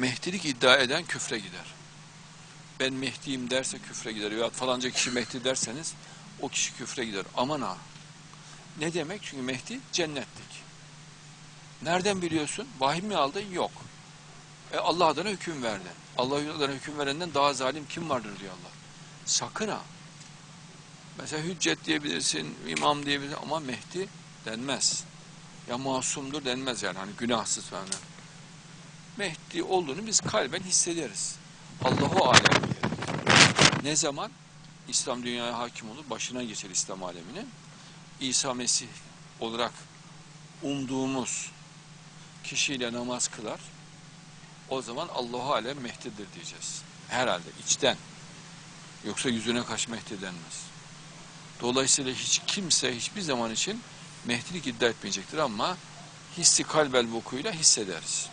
Mehdilik iddia eden küfre gider. Ben Mehdi'yim derse küfre gider. Ya falanca kişi Mehdi derseniz o kişi küfre gider. Aman ha. Ne demek? Çünkü Mehdi cennetlik. Nereden biliyorsun? Vahiy mi aldın? Yok. E Allah adına hüküm verdi. Allah adına hüküm verenden daha zalim kim vardır diyor Allah. Sakın ha. Mesela hüccet diyebilirsin, imam diyebilirsin ama Mehdi denmez. Ya masumdur denmez yani hani günahsız falan. Mehdi olduğunu biz kalben hissederiz. Allahu alem. Ne zaman? İslam dünyaya hakim olur, başına geçer İslam aleminin. İsa Mesih olarak umduğumuz kişiyle namaz kılar. O zaman Allahu alem Mehdi'dir diyeceğiz. Herhalde içten. Yoksa yüzüne karşı Mehdi denmez. Dolayısıyla hiç kimse hiçbir zaman için Mehdilik iddia etmeyecektir ama hissi kalbel vukuyla hissederiz.